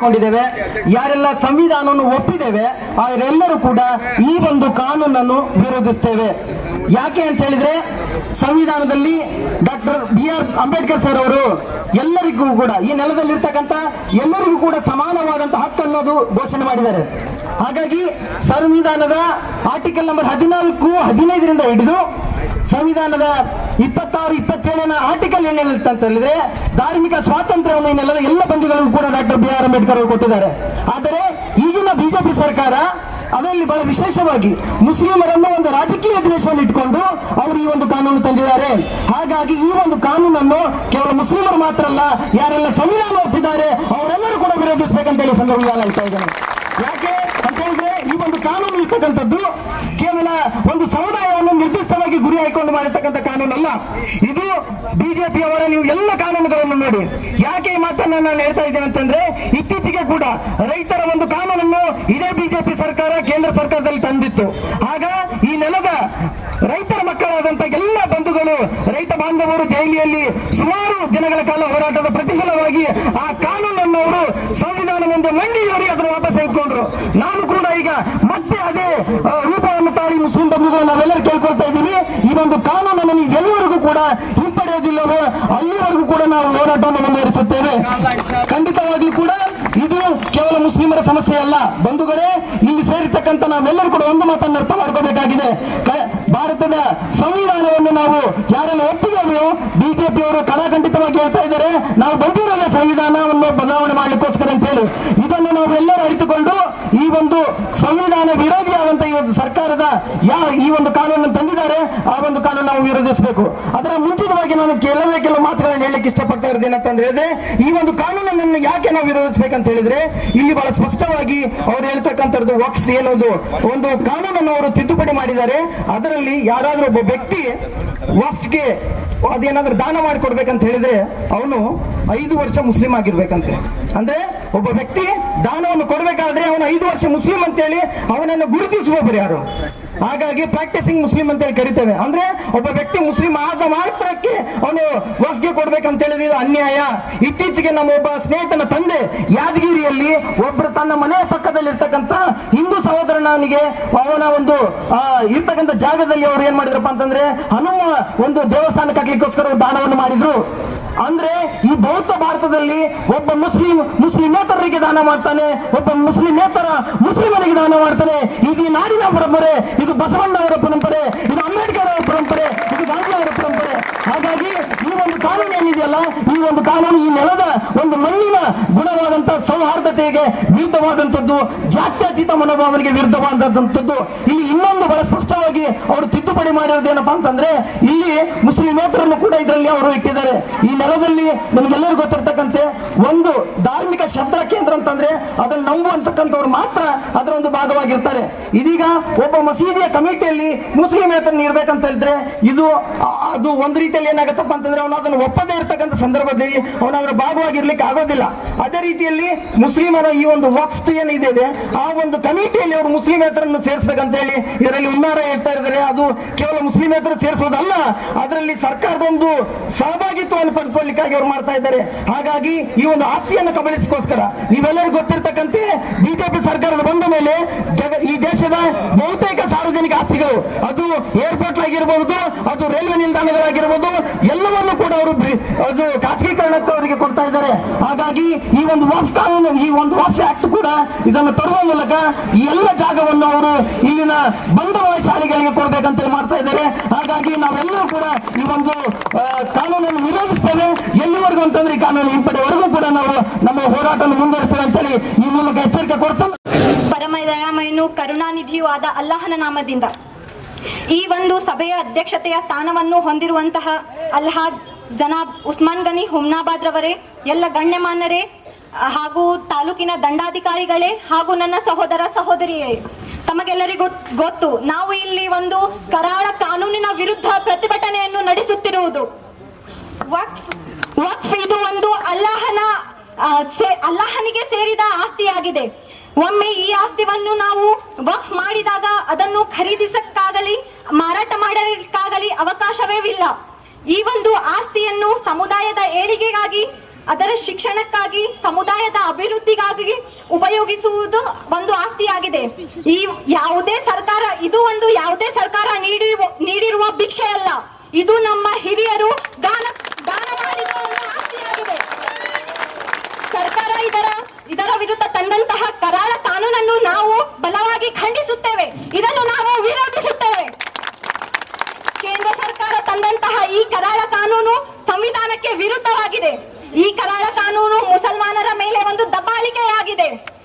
ಕೊಂಡಿದ್ದೇವೆ ಯಾರೆಲ್ಲ ಸಂವಿಧಾನವನ್ನು ಒಪ್ಪಿದ್ದೇವೆ, ಅವರೆಲ್ಲರೂ ಕೂಡ ಈ ಒಂದು ಕಾನೂನನ್ನು ವಿರೋಧಿಸ್ತೇವೆ. ಯಾಕೆ ಅಂತ ಹೇಳಿದ್ರೆ, ಸಂವಿಧಾನದಲ್ಲಿ doctor B R Ambedkar sir ಅವರು ಎಲ್ಲರಿಗೂ ಕೂಡ, ಈ ನೆಲದಲ್ಲಿರ್ತಕ್ಕಂಥ ಎಲ್ಲರಿಗೂ ಕೂಡ ಸಮಾನವಾದಂತಹ ಹಕ್ಕು ಅನ್ನೋದು ಘೋಷಣೆ ಮಾಡಿದ್ದಾರೆ. ಹಾಗಾಗಿ ಸಂವಿಧಾನದ ಆರ್ಟಿಕಲ್ ನಂಬರ್ ಹದಿನಾಲ್ಕು, ಹದಿನೈದರಿಂದ ಹಿಡಿದು ಸಂವಿಧಾನದ ಇಪ್ಪತ್ತಾರು, ಇಪ್ಪತ್ತೇಳನ ಆರ್ಟಿಕಲ್ ಏನ್ ಅಂತ ಹೇಳಿದ್ರೆ, ಧಾರ್ಮಿಕ ಸ್ವಾತಂತ್ರ್ಯವನ್ನು ಈ ಎಲ್ಲ ಬಂಧುಗಳಿಗೂ ಕೂಡ ಡಾಕ್ಟರ್ ಬಿ ಆರ್ ಅಂಬೇಡ್ಕರ್ ಅವರು ಕೊಟ್ಟಿದ್ದಾರೆ. ಆದರೆ ಈಗಿನ ಬಿಜೆಪಿ ಸರ್ಕಾರ ಅದರಲ್ಲಿ ಬಹಳ ವಿಶೇಷವಾಗಿ ಮುಸ್ಲಿಮರನ್ನು ಒಂದು ರಾಜಕೀಯ ದ್ವೇಷವನ್ನು ಇಟ್ಕೊಂಡು ಅವರು ಈ ಒಂದು ಕಾನೂನು ತಂದಿದ್ದಾರೆ. ಹಾಗಾಗಿ ಈ ಒಂದು ಕಾನೂನನ್ನು ಕೇವಲ ಮುಸ್ಲಿಮರು ಮಾತ್ರ ಅಲ್ಲ, ಯಾರೆಲ್ಲ ಸಂವಿಧಾನ ಒಪ್ಪಿದ್ದಾರೆ, ಅವರೆಲ್ಲರೂ ಕೂಡ ವಿರೋಧಿಸಬೇಕಂತ ಹೇಳಿ ಸಂದರ್ಭದಲ್ಲಿ ಹೇಳ್ತಾ ಇದ್ದೇನೆ ಯಾಕೆ ಅಂತ ಹೇಳಿದ್ರೆ ಈ ಒಂದು ಕಾನೂನು ಇರ್ತಕ್ಕಂಥದ್ದು ಕೇವಲ ಒಂದು ಸಮುದಾಯವನ್ನು ನಿರ್ದಿಷ್ಟವಾಗಿ ಗುರಿ ಹಾಕೊಂಡು ಮಾಡಿರ್ತಕ್ಕಂಥ ಇದು ಬಿಜೆಪಿ ಅವರ ನೀವು ಎಲ್ಲ ಕಾನೂನುಗಳನ್ನು ನೋಡಿ. ಯಾಕೆ ಈ ಮಾತನ್ನ ನಾನು ಹೇಳ್ತಾ ಇದ್ದೇನೆ ಅಂತಂದ್ರೆ, ಇತ್ತೀಚೆಗೆ ಕೂಡ ರೈತರ ಒಂದು ಕಾನೂನನ್ನು ಇದೇ ಬಿಜೆಪಿ ಸರ್ಕಾರ, ಕೇಂದ್ರ ಸರ್ಕಾರದಲ್ಲಿ ತಂದಿತ್ತು. ಆಗ ಈ ನೆಲದ ರೈತರ ಮಕ್ಕಳಾದಂತ ಎಲ್ಲ ಬಂಧುಗಳು, ರೈತ ಬಾಂಧವರು ಜೈಲಿಯಲ್ಲಿ ಸುಮಾರು ದಿನಗಳ ಕಾಲ ಹೋರಾಟದ ಪ್ರತಿಫಲವಾಗಿ ಆ ಕಾನೂನನ್ನು ಅವರು ಸಂವಿಧಾನ ಮುಂದೆ ಮಂಡಿಯವರು ಅದನ್ನು ವಾಪಸ್ ಎತ್ಕೊಂಡ್ರು ನಾನು ಕೂಡ ಈಗ ಮತ್ತೆ ಅದೇ ರೂಪವನ್ನು ತಾಳಿ ಮುಸ್ಲಿಂ ಬಂಧುಗಳು ನಾವೆಲ್ಲರೂ ಕೇಳ್ಕೊಳ್ತಾ ಇದ್ದೀವಿ. ಒಂದು ಕಾನೂನನ್ನು ಎಲ್ಲಿವರೆಗೂ ಕೂಡ ಹಿಂಪಡೆಯೋದಿಲ್ಲವೋ ಅಲ್ಲಿವರೆಗೂ ಕೂಡ ನಾವು ಹೋರಾಟವನ್ನು ಮುಂದುವರಿಸುತ್ತೇವೆ. ಖಂಡಿತವಾಗಿ ಕೂಡ ಕೇವಲ ಮುಸ್ಲಿಮರ ಸಮಸ್ಯೆ ಅಲ್ಲ. ಬಂಧುಗಳೇ ಇಲ್ಲಿ ಸೇರಿರ್ತಕ್ಕಂಥ ನಾವೆಲ್ಲರೂ ಕೂಡ ಒಂದು ಮಾತನ್ನು ಅರ್ಥ ಮಾಡ್ಕೋಬೇಕಾಗಿದೆ. ಭಾರತದ ಸಂವಿಧಾನವನ್ನು ನಾವು ಯಾರೆಲ್ಲ ಒಪ್ಪಿದವರು ಬಿಜೆಪಿ ಅವರು ಕಲಾಖಂಡಿತವಾಗಿ ಹೇಳ್ತಾ ಇದ್ದಾರೆ, ನಾವು ಬಂದಿರೋದ ಸಂವಿಧಾನವನ್ನು ಬದಲಾವಣೆ ಮಾಡಲಿಕ್ಕೋಸ್ಕರ ಅಂತ ಹೇಳಿ. ಇದನ್ನು ನಾವು ಎಲ್ಲರೂ ಅರಿತುಕೊಂಡು, ಈ ಒಂದು ಸಂವಿಧಾನ ವಿರೋಧಿಯಾದಂತ ಈ ಒಂದು ಸರ್ಕಾರದ ಯಾ, ಈ ಒಂದು ಕಾನೂನನ್ನು ತಂದಿದ್ದಾರೆ, ಆ ಒಂದು ಕಾನೂನು ನಾವು ವಿರೋಧಿಸಬೇಕು. ಅದರ ಮುಂಚಿತವಾಗಿ ನಾನು ಕೆಲವೇ ಕೆಲವು ಮಾತುಗಳನ್ನು ಹೇಳಲಿಕ್ಕೆ ಇಷ್ಟಪಡ್ತಾ ಇರೋದು ಏನಂತ ಹೇಳಿದ್ರೆ ಈ ಒಂದು ಕಾನೂನನ್ನು ಯಾಕೆ ನಾವು ವಿರೋಧಿಸಬೇಕಂತ ಹೇಳಿದ್ರೆ ಇಲ್ಲಿ ಬಹಳ ಸ್ಪಷ್ಟವಾಗಿ ಅವರು ಹೇಳ್ತಕ್ಕಂಥದ್ದು ವಕ್ಸ್ ಏನದು, ಒಂದು ಕಾನೂನನ್ನು ಅವರು ತಿದ್ದುಪಡಿ ಮಾಡಿದ್ದಾರೆ. ಅದರಲ್ಲಿ ಯಾರಾದ್ರೂ ಒಬ್ಬ ವ್ಯಕ್ತಿ ವಕ್ಸ್ಗೆ ಅದೇನಾದ್ರೂ ದಾನ ಮಾಡಿಕೊಡ್ಬೇಕಂತ ಹೇಳಿದ್ರೆ ಅವನು ಐದು ವರ್ಷ ಮುಸ್ಲಿಂ ಆಗಿರ್ಬೇಕಂತೆ. ಅಂದ್ರೆ ಒಬ್ಬ ವ್ಯಕ್ತಿ ದಾನವನ್ನು ಕೊಡಬೇಕಾದ್ರೆ ಅವನು ಐದು ವರ್ಷ ಮುಸ್ಲಿಂ ಅಂತೇಳಿ ಅವನನ್ನು ಗುರುತಿಸುವವರು ಯಾರು? ಹಾಗಾಗಿ ಪ್ರಾಕ್ಟೀಸಿಂಗ್ ಮುಸ್ಲಿಂ ಅಂತೇಳಿ ಕರಿತೇವೆ. ಅಂದ್ರೆ ಒಬ್ಬ ವ್ಯಕ್ತಿ ಮುಸ್ಲಿಂ ಆದ ಮಾತ್ರಕ್ಕೆ ಅವನು ವಫ್ಗೆ ಕೊಡ್ಬೇಕಂತ ಹೇಳಿದ್ರೆ ಇದು ಅನ್ಯಾಯ. ಇತ್ತೀಚೆಗೆ ನಮ್ಮ ಒಬ್ಬ ಸ್ನೇಹಿತನ ತಂದೆ ಯಾದಗಿರಿಯಲ್ಲಿ ಒಬ್ರು ತನ್ನ ಮನೆಯ ಪಕ್ಕದಲ್ಲಿ ಇರ್ತಕ್ಕಂಥ ಹಿಂದೂ ಸಹೋದರನಿಗೆ ಅವನ ಒಂದು ಇರ್ತಕ್ಕಂಥ ಜಾಗದಲ್ಲಿ ಅವರು ಏನ್ ಮಾಡಿದ್ರಪ್ಪ ಅಂತಂದ್ರೆ ಹನುಮ ಒಂದು ದೇವಸ್ಥಾನ ಕಟ್ಟಲಿಕ್ಕೋಸ್ಕರ ಒಂದು ದಾನವನ್ನು ಮಾಡಿದ್ರು. ಅಂದ್ರೆ ಈ ಬೌದ್ಧ ಭಾರತದಲ್ಲಿ ಒಬ್ಬ ಮುಸ್ಲಿಂ ಮುಸ್ಲಿಮೇತರರಿಗೆ ದಾನ ಮಾಡ್ತಾನೆ, ಒಬ್ಬ ಮುಸ್ಲಿಮೇತರ ಮುಸ್ಲಿಮರಿಗೆ ದಾನ ಮಾಡ್ತಾನೆ. ಇದು ಈ ನಾಡಿನ ಪರಂಪರೆ, ಇದು ಬಸವಣ್ಣ ಅವರ ಪರಂಪರೆ, ಇದು ಅಂಬೇಡ್ಕರ್ ಅವರ ಪರಂಪರೆ, ಇದು ಗಾಂಧಿ ಅವರ ಪರಂಪರೆ. ಹಾಗಾಗಿ ಈ ಒಂದು ಕಾನೂನು ಏನಿದೆಯಲ್ಲ ಈ ಒಂದು ಕಾನೂನು ಈ ನೆಲದ ಒಂದು ಮಣ್ಣಿನ ಗುಣವಾದಂತ ಸೌಹಾರ್ದತೆಗೆ ವಿರುದ್ಧವಾದಂಥದ್ದು, ಜಾತ್ಯತೀತ ಮನೋಭಾವನೆಗೆ ವಿರುದ್ಧವಾದಂಥದ್ದು. ಇಲ್ಲಿ ಇನ್ನೊಂದು ಬಹಳ ಸ್ಪಷ್ಟವಾಗಿ ಅವರು ತಿದ್ದುಪಡಿ ಮಾಡಿರೋದೇನಪ್ಪಾ ಅಂತಂದ್ರೆ, ಇಲ್ಲಿ ಮುಸ್ಲಿಮೇತರನ್ನು ಕೂಡ ಇದರಲ್ಲಿ ಅವರು ಇಟ್ಟಿದ್ದಾರೆ. ಈ ನೆಲದಲ್ಲಿ ನಮಗೆಲ್ಲರಿಗೂ ಗೊತ್ತಿರ್ತಕ್ಕಂತೆ, ಒಂದು ಧಾರ್ಮಿಕ ಶಬ್ದ ಕೇಂದ್ರ ಅಂತಂದ್ರೆ, ಅದನ್ನು ನಂಬುವಂತಕ್ಕಂಥವ್ರು ಮಾತ್ರ ಅದರ ಒಂದು ಭಾಗವಾಗಿರ್ತಾರೆ. ಇದೀಗ ಒಬ್ಬ ಮಸೀದಿಯ ಕಮಿಟಿಯಲ್ಲಿ ಮುಸ್ಲಿಮೇತರನ್ನು ಇರ್ಬೇಕಂತ ಹೇಳಿದ್ರೆ, ಇದು ಅದು ಒಂದು ರೀತಿಯಲ್ಲಿ ಏನಾಗತ್ತಪ್ಪ ಅಂತಂದ್ರೆ, ಅವನು ಅದನ್ನು ಒಪ್ಪದೇ ಇರ್ತಕ್ಕಂಥ ಸಂದರ್ಭದಲ್ಲಿ ಅವನು ಅದರ ಭಾಗವಾಗಿರ್ಲಿಕ್ಕೆ ಆಗೋದಿಲ್ಲ. ಅದೇ ರೀತಿಯಲ್ಲಿ ಮುಸ್ಲಿಮರ ಈ ಒಂದು ವಕ್ಫ್ ಏನಿದೆ, ಆ ಒಂದು ಕಮಿಟಿಯಲ್ಲಿ ಅವರು ಮುಸ್ಲಿಮೇತರನ್ನು ಸೇರಿಸಬೇಕಂತ ಹೇಳಿ ಇದರಲ್ಲಿ ಹುನ್ನಾರ ಹೇಳ್ತಾ ಇದ್ದಾರೆ. ಅದು ಕೇವಲ ಮುಸ್ಲಿಮೇತರ ಸೇರಿಸೋದಲ್ಲ, ಅದರಲ್ಲಿ ಸರ್ಕಾರದ ಒಂದು ಸಹಭಾಗಿತ್ವವನ್ನು ಪಡೆದುಕೊಳ್ಳಿಕ್ಕಾಗಿ ಅವರು ಮಾಡ್ತಾ ಇದ್ದಾರೆ. ಹಾಗಾಗಿ ಈ ಒಂದು ಆಸ್ತಿಯನ್ನು ಕಬಳಿಸಿಕೋಸ್ಕರ ನೀವೆಲ್ಲರೂ ಗೊತ್ತಿರ್ತಕ್ಕಂತೆ ಬಿಜೆಪಿ ಸರ್ಕಾರದ ಬಂದ ಮೇಲೆ ಜಗ, ಈ ದೇಶದ ಬಹುತೇಕ ಸಾರ್ವಜನಿಕ ಆಸ್ತಿಗಳು, ಅದು ಏರ್ಪೋರ್ಟ್ ಆಗಿರಬಹುದು ಅದು ರೈಲ್ವೆ ನಿಲ್ದಾಣಗಳಾಗಿರಬಹುದು ಎಲ್ಲವನ್ನು ಕೂಡ ಅವರು ಅದು ಖಾಸಗೀಕರಣಕ್ಕೆ ಅವರಿಗೆ ಕೊಡ್ತಾ ಇದ್ದಾರೆ. ಹಾಗಾಗಿ ಈ ಒಂದು ವಾಫ್ ಕಾನೂನು, ಈ ಒಂದು ವಾಫ್ ಆಕ್ಟ್ ಕೂಡ ಇದನ್ನು ತರುವ ಮೂಲಕ ಎಲ್ಲ ಜಾಗವನ್ನು ಅವರು ಇಲ್ಲಿನ ಬಂಡವಾಳ ಶಾಲೆಗಳಿಗೆ ಕೊಡ್ಬೇಕಂತ ಮಾಡ್ತಾ ಇದ್ದಾರೆ. ಹಾಗಾಗಿ ನಾವೆಲ್ಲರೂ ಕೂಡ ಈ ಒಂದು ಕಾನೂನನ್ನು ವಿರೋಧಿಸ್ತೇವೆ. ಎಲ್ಲಿವರೆಗೂ ಅಂತಂದ್ರೆ ಈ ಕಾನೂನು ಹಿಂಪಡೆವರೆಗೂ ಕೂಡ ನಾವು ನಮ್ಮ ಹೋರಾಟವನ್ನು ಮುಂದುವರಿಸ್ತೇವೆ ಅಂತೇಳಿ ಈ ಮೂಲಕ ಎಚ್ಚರಿಕೆ ಕೊಡ್ತಾ ಪರಮ ದಯಾಮಯನು ಕರುಣಾನಿಧಿಯೂ ಆದ ಅಲ್ಲಾಹನ ನಾಮದಿಂದ ಈ ಒಂದು ಸಭೆಯ ಅಧ್ಯಕ್ಷತೆಯ ಸ್ಥಾನವನ್ನು ಹೊಂದಿರುವಂತಹ ಅಲ್ಹಾದ್ ಜನಾಬ್ ಉಸ್ಮಾನ್ ಗನಿ, ಹುಮ್ನಾಬಾದ್ ರವರೇ, ಎಲ್ಲ ಗಣ್ಯಮಾನ್ಯರೇ, ಹಾಗೂ ತಾಲೂಕಿನ ದಂಡಾಧಿಕಾರಿಗಳೇ, ಹಾಗೂ ನನ್ನ ಸಹೋದರ ಸಹೋದರಿಯೇ, ತಮಗೆಲ್ಲರಿಗೂ ಗೊತ್ತು, ನಾವು ಇಲ್ಲಿ ಒಂದು ಕರಾಳ ಕಾನೂನಿನ ವಿರುದ್ಧ ಪ್ರತಿಭಟನೆಯನ್ನು ನಡೆಸುತ್ತಿರುವುದು. ವಕ್ಫ್ ಇದು ಒಂದು ಅಲ್ಲಾಹನ ಅಲ್ಲಾಹನಿಗೆ ಸೇರಿದ ಆಸ್ತಿಯಾಗಿದೆ. ಒಮ್ಮೆ ಈ ಆಸ್ತಿವನ್ನು ನಾವು ವಕ್ಫ್ ಮಾಡಿದಾಗ ಅದನ್ನು ಖರೀದಿಸಕ್ಕಾಗಲಿ, ಮಾರಾಟ ಮಾಡಲಿಕ್ಕಾಗಲಿ ಅವಕಾಶವೇ ಇಲ್ಲ. ಈ ಒಂದು ಆಸ್ತಿಯನ್ನು ಸಮುದಾಯದ ಏಳಿಗೆಗಾಗಿ, ಅದರ ಶಿಕ್ಷಣಕ್ಕಾಗಿ, ಸಮುದಾಯದ ಅಭಿವೃದ್ಧಿಗಾಗಿ ಉಪಯೋಗಿಸುವುದು ಒಂದು ಆಸ್ತಿಯಾಗಿದೆ. ಈ ಯಾವುದೇ ಸರ್ಕಾರ, ಇದು ಒಂದು ಯಾವುದೇ ಸರ್ಕಾರ ನೀಡಿ ನೀಡಿರುವ ಭಿಕ್ಷೆ ಅಲ್ಲ ಇದು ನಮ್ಮ ಹಿರಿಯರು ದಾನ ದಾನ ಆಸ್ತಿಯಾಗಿದೆ. ಸರ್ಕಾರ ಇದರ ಇದರ ವಿರುದ್ಧ ತಂದಂತಹ ಕರಾಳ ಕಾನೂನನ್ನು ನಾವು ಬಲವಾಗಿ ಖಂಡಿಸುತ್ತೇವೆ. ಇದನ್ನು ನಾವು ವಿರೋಧಿಸುತ್ತೇವೆ ಕೇಂದ್ರ ಸರ್ಕಾರ ತಂದಂತಹ ಈ ಕರಾಳ ಕಾನೂನು ಸಂವಿಧಾನಕ್ಕೆ ವಿರುದ್ಧವಾಗಿದೆ. ಈ ಕರಾಳ ಕಾನೂನು ಮುಸಲ್ಮಾನರ ಮೇಲೆ ಒಂದು ದಬ್ಬಾಳಿಕೆಯಾಗಿದೆ.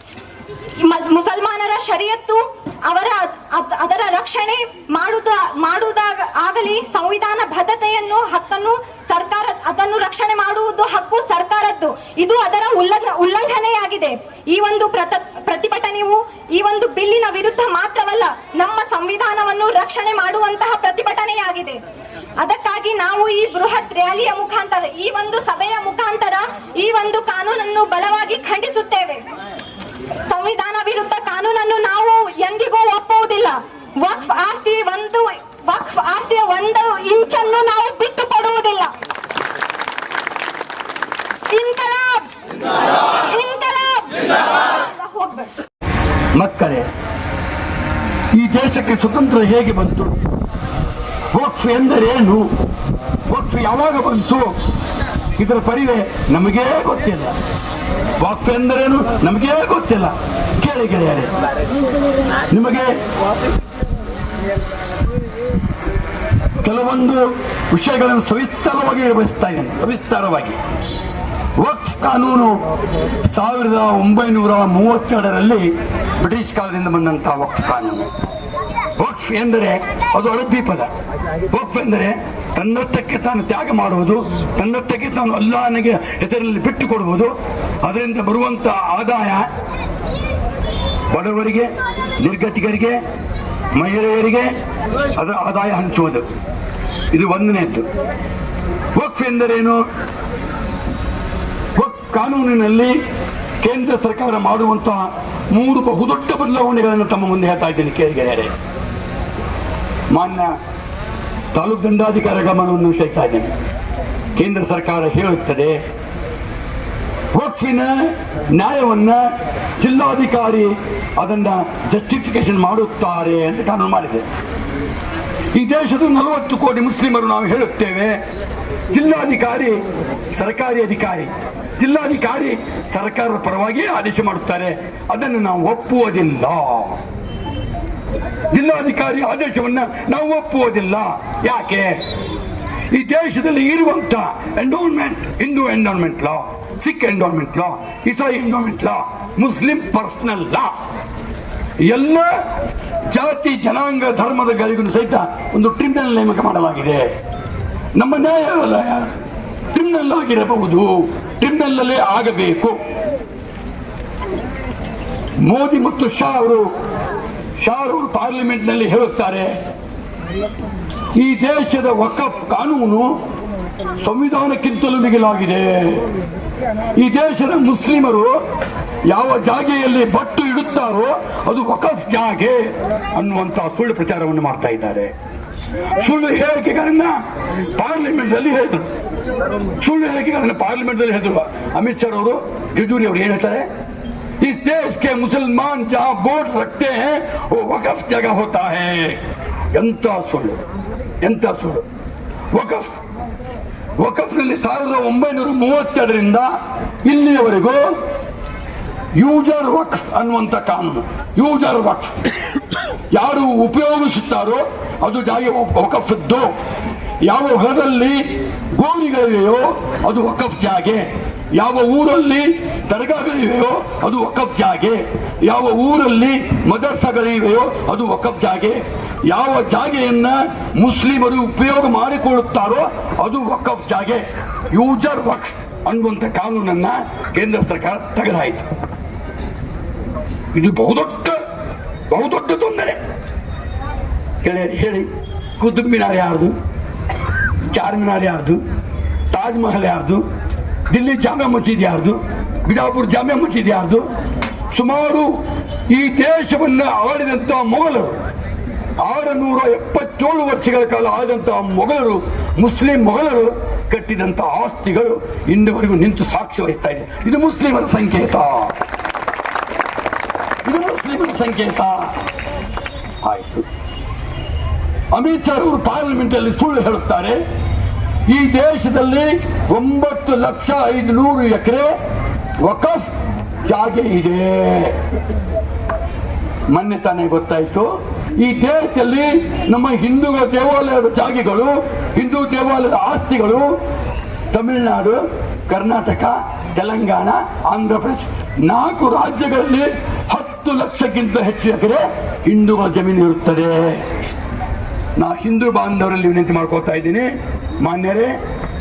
ಮುಸಲ್ಮಾನರ ಶರಿಯತ್ತು ಅವರ ಅದ್- ಅದರ ರಕ್ಷಣೆ ಮಾಡುದ ಮಾಡುವುದಾಗ ಆಗಲಿ ಸಂವಿಧಾನ ಬದ್ಧತೆಯನ್ನು, ಹಕ್ಕನ್ನು ಸರ್ಕಾರ, ಅದನ್ನು ರಕ್ಷಣೆ ಮಾಡುವುದು ಹಕ್ಕು ಸರ್ಕಾರದ್ದು. ಇದು ಅದರ ಉಲ್ಲಂಘ, ಉಲ್ಲಂಘನೆಯಾಗಿದೆ. ಈ ಒಂದು ಪ್ರತ, ಪ್ರತಿಭಟನೆಯು ಈ ಒಂದು ಬಿಲ್ಲಿನ ವಿರುದ್ಧ ಮಾತ್ರವಲ್ಲ, ನಮ್ಮ ಸಂವಿಧಾನವನ್ನು ರಕ್ಷಣೆ ಮಾಡುವಂತಹ ಪ್ರತಿಭಟನೆಯಾಗಿದೆ. ಅದಕ್ಕಾಗಿ ನಾವು ಈ ಬೃಹತ್ ರ್ಯಾಲಿಯ ಮುಖಾಂತರ, ಈ ಒಂದು ಸಭೆಯ ಮುಖಾಂತರ ಈ ಒಂದು ಕಾನೂನನ್ನು ಬಲವಾಗಿ ಖಂಡಿಸುತ್ತೇವೆ. ಸಂವಿಧಾನ ವಿರುದ್ಧ ಕಾನೂನನ್ನು ನಾವು ಎಂದಿಗೂ ಒಪ್ಪುವುದಿಲ್ಲ. ವಕ್ಫ್ ಆಸ್ತಿ ಒಂದು, ವಕ್ಫ್ ಆಸ್ತಿಯ ಒಂದು ಇಂಚನ್ನು ನಾವು ಬಿಟ್ಟು ಕೊಡುವುದಿಲ್ಲ. ಮಕ್ಕಳೇ, ಈ ದೇಶಕ್ಕೆ ಸ್ವತಂತ್ರ ಹೇಗೆ ಬಂತು? ವಕ್ಫ್ ಎಂದರೇನು ವಕ್ಫ್ ಯಾವಾಗ ಬಂತು? ಇದರ ಪರಿವೆ ನಮಗೇ ಗೊತ್ತಿಲ್ಲ. ವಕ್ಫ್ ಎಂದರೇನು ನಮಗೇ ಗೊತ್ತಿಲ್ಲ. ಕೇಳಿ ಗೆಳೆಯರೆ. ನಿಮಗೆ ಕೆಲವೊಂದು ವಿಷಯಗಳನ್ನು ಸವಿಸ್ತಾರವಾಗಿ ನಿರ್ವಹಿಸ್ತಾ ಇದ್ದೇನೆ. ಸವಿಸ್ತಾರವಾಗಿ. ವಕ್ಫ್ ಕಾನೂನು ಸಾವಿರದ ಒಂಬೈನೂರ ಮೂವತ್ತೆರಡರಲ್ಲಿ ಬ್ರಿಟಿಷ್ ಕಾಲದಿಂದ ಬಂದಂತಹ ವಕ್ಫ್ ಕಾನೂನು. ವಕ್ಫ್ ಎಂದರೆ ಅದು ಅರಬ್ಬಿ ಪದ. ವಕ್ಫ್ ಎಂದರೆ ತನ್ನತ್ತಕ್ಕೆ ತಾನು ತ್ಯಾಗ ಮಾಡುವುದು ತನ್ನತ್ತಕ್ಕೆ ತಾನು ಅಲ್ಲಾಹನಿಗೆ ಹೆಸರಲ್ಲಿ ಬಿಟ್ಟು ಕೊಡುವುದು ಅದರಿಂದ ಬರುವಂತ ಆದಾಯ ಬಡವರಿಗೆ, ನಿರ್ಗತಿಕರಿಗೆ, ಮಹಿಳೆಯರಿಗೆ ಅದರ ಆದಾಯ ಹಂಚುವುದು. ಇದು ಒಂದನೇದ್ದು ವಕ್ಫ್ ಎಂದರೇನು? ವಕ್ಫ್ ಕಾನೂನಿನಲ್ಲಿ ಕೇಂದ್ರ ಸರ್ಕಾರ ಮಾಡುವಂತಹ ಮೂರು ಬಹುದೊಡ್ಡ ಬದಲಾವಣೆಗಳನ್ನು ತಮ್ಮ ಮುಂದೆ ಹೇಳ್ತಾ ಇದ್ದೇನೆ ಕೇಳಿಗೆರೆ ಮಾನ್ಯ ತಾಲೂಕು ದಂಡಾಧಿಕಾರ ಗಮನವನ್ನು ಸೇರ್ತಾ ಇದ್ದೇನೆ. ಕೇಂದ್ರ ಸರ್ಕಾರ ಹೇಳುತ್ತದೆ ಹೋಕ್ಸಿನ ನ್ಯಾಯವನ್ನ ಜಿಲ್ಲಾಧಿಕಾರಿ ಅದನ್ನ ಜಸ್ಟಿಫಿಕೇಶನ್ ಮಾಡುತ್ತಾರೆ ಅಂತ ಕಾನೂನು ಮಾಡಿದೆ. ಈ ದೇಶದ ನಲವತ್ತು ಕೋಟಿ ಮುಸ್ಲಿಮರು ನಾವು ಹೇಳುತ್ತೇವೆ, ಜಿಲ್ಲಾಧಿಕಾರಿ, ಸರ್ಕಾರಿ ಅಧಿಕಾರಿ, ಜಿಲ್ಲಾಧಿಕಾರಿ ಸರ್ಕಾರದ ಪರವಾಗಿ ಆದೇಶ ಮಾಡುತ್ತಾರೆ. ಅದನ್ನು ನಾವು ಒಪ್ಪುವುದಿಲ್ಲ. ಜಿಲ್ಲಾಧಿಕಾರಿ ಆದೇಶವನ್ನ ನಾವು ಒಪ್ಪುವುದಿಲ್ಲ. ಯಾಕೆ? ಈ ದೇಶದಲ್ಲಿ ಇರುವಂತ endowment Hindu endowment law Sikh endowment law ಇಸಾಯಿ endowment law Muslim personal law ಎಲ್ಲ ಜಾತಿ, ಜನಾಂಗ, ಧರ್ಮದ ಗಳಿಗೂ ಸಹಿತ ಒಂದು ಟ್ರಿಬ್ಯುನಲ್ ನೇಮಕ ಮಾಡಲಾಗಿದೆ. ನಮ್ಮ ನ್ಯಾಯಾಲಯ ಟ್ರಿಬ್ಯುನಲ್ ಆಗಿರಬಹುದು. ಟ್ರಿಬ್ಯುನಲ್ಲೇ ಆಗಬೇಕು. ಮೋದಿ ಮತ್ತು ಶಾ ಅವರು ಶಾ ಪಾರ್ಲಿಮೆಂಟ್ನಲ್ಲಿ ಪಾರ್ಲಿಮೆಂಟ್ನಲ್ಲಿ ಹೇಳುತ್ತಾರೆ, ಈ ದೇಶದ ವಕಫ್ ಕಾನೂನು ಸಂವಿಧಾನಕ್ಕಿಂತಲೂ ಮಿಗಿಲಾಗಿದೆ. ಈ ದೇಶದ ಮುಸ್ಲಿಮರು ಯಾವ ಜಾಗೆಯಲ್ಲಿ ಬಟ್ಟು ಇಡುತ್ತಾರೋ ಅದು ವಕಫ್ ಜಾಗೆ ಅನ್ನುವಂತಹ ಸುಳ್ಳು ಪ್ರಚಾರವನ್ನು ಮಾಡ್ತಾ ಇದ್ದಾರೆ. ಸುಳ್ಳು ಹೇಳಿಕೆಗಳನ್ನ ಪಾರ್ಲಿಮೆಂಟ್ ಅಲ್ಲಿ ಹೇಳಿದ್ರು. ಸುಳ್ಳು ಹೇಳಿಕೆಗಳನ್ನ ಪಾರ್ಲಿಮೆಂಟ್ ಅಲ್ಲಿ ಹೇಳಿದ್ರು. ಅಮಿತ್ ಶಾ ಅವರು ಜಿಜೂರಿ ಅವರು ಏನ್ ಹೇಳ್ತಾರೆ? इस देश के मुसलमान जहां वोट रखते हैं वो वकफ जगह होता है ಎಂತ ಸುಳ್ಳು ಎಂತ ಸುಳ್ಳು ವಕಫ್ ವಕಫ್ನಲ್ಲಿ ಸಾವಿರದ ಒಂಬೈನೂರ ಮೂವತ್ತೆರಡರಿಂದ ಇಲ್ಲಿಯವರೆಗೂ ಯೂಜರ್ ವಕ್ಫ್ ಅನ್ನುವಂಥ ಕಾನೂನು ಯೂಜರ್ ವಕ್ಫ್ ಯಾರು ಉಪಯೋಗಿಸುತ್ತಾರೋ ಅದು ಜಾಗ ವಕಫದ್ದು ಯಾವ ಹೊಲದಲ್ಲಿ ಗೋರಿಗಳಿವೆಯೋ ಅದು ವಕಫ್ ಜಾಗೆ ಯಾವ ಊರಲ್ಲಿ ದರ್ಗಾಗಳಿವೆಯೋ, ಅದು ವಕಫ್ ಜಾಗೆ. ಯಾವ ಊರಲ್ಲಿ ಮದರ್ಸಗಳಿವೆಯೋ, ಅದು ವಕಫ್ ಜಾಗೆ. ಯಾವ ಜಾಗೆಯನ್ನ ಮುಸ್ಲಿಮರು ಉಪಯೋಗ ಮಾಡಿಕೊಳ್ಳುತ್ತಾರೋ, ಅದು ವಕಫ್ ಜಾಗೆ. ಯೂಜರ್ ವಕ್ಫ್ ಅನ್ನುವಂಥ ಕಾನೂನನ್ನ ಕೇಂದ್ರ ಸರ್ಕಾರ ತೆಗೆದಾಯಿತು. ಇದು ಬಹುದೊಡ್ಡ ಬಹುದೊಡ್ಡ ತೊಂದರೆ. ಗೆಳೆಯರು, ಹೇಳಿ, ಕುತುಬ್ ಮಿನಾರ್ ಯಾರ್ದು? ಚಾರ್ಮಿನಾರ್ ಯಾರ್ದು? ತಾಜ್ ಮಹಲ್ ಯಾರ್ದು? ದಿಲ್ಲಿ ಜಾಮಾ ಮಸೀದ್ ಯಾರ್ದು? ಬಿಜಾಪುರ ಜಾಮೆ ಮಸೀದಿ ಯಾರ್ದು? ಸುಮಾರು ಈ ದೇಶವನ್ನು ಆಳಿದಂಥ ಮೊಘಲರು, ಆರುನೂರ ಎಪ್ಪತ್ತೇಳು ವರ್ಷಗಳ ಕಾಲ ಆದಂತಹ ಮೊಘಲರು, ಮುಸ್ಲಿಂ ಮೊಘಲರು ಕಟ್ಟಿದಂತ ಆಸ್ತಿಗಳು ಇಂದುವರೆಗೂ ನಿಂತು ಸಾಕ್ಷಿ ವಹಿಸ್ತಾ ಇದೆ. ಇದು ಮುಸ್ಲಿಮರ ಸಂಕೇತ. ಇದು ಮುಸ್ಲಿಮರ ಸಂಕೇತ. ಆಯ್ತು. ಅಮಿತ್ ಶಾ ಅವರು ಪಾರ್ಲಿಮೆಂಟ್ ಅಲ್ಲಿ ಸುಳ್ಳು ಹೇಳುತ್ತಾರೆ, ಈ ದೇಶದಲ್ಲಿ ಒಂಬತ್ತು ಲಕ್ಷ ಐದು ನೂರು ಎಕರೆ ವಕಫ್ ಜಾಗೆ ಇದೆ. ಮೊನ್ನೆ ತಾನೇ ಗೊತ್ತಾಯ್ತು. ಈ ದೇಶದಲ್ಲಿ ನಮ್ಮ ಹಿಂದೂಗಳ ದೇವಾಲಯದ ಜಾಗೆಗಳು, ಹಿಂದೂ ದೇವಾಲಯದ ಆಸ್ತಿಗಳು, ತಮಿಳುನಾಡು, ಕರ್ನಾಟಕ, ತೆಲಂಗಾಣ ಆಂಧ್ರ ಪ್ರದೇಶ ನಾಲ್ಕು ರಾಜ್ಯಗಳಲ್ಲಿ ಹತ್ತು ಲಕ್ಷಕ್ಕಿಂತ ಹೆಚ್ಚು ಎಕರೆ ಹಿಂದೂಗಳ ಜಮೀನು ಇರುತ್ತದೆ. ನಾ ಹಿಂದೂ ಬಾಂಧವರಲ್ಲಿ ವಿನಂತಿ ಮಾಡ್ಕೋತಾ ಇದ್ದೀನಿ. ಮಾನ್ಯರೇ,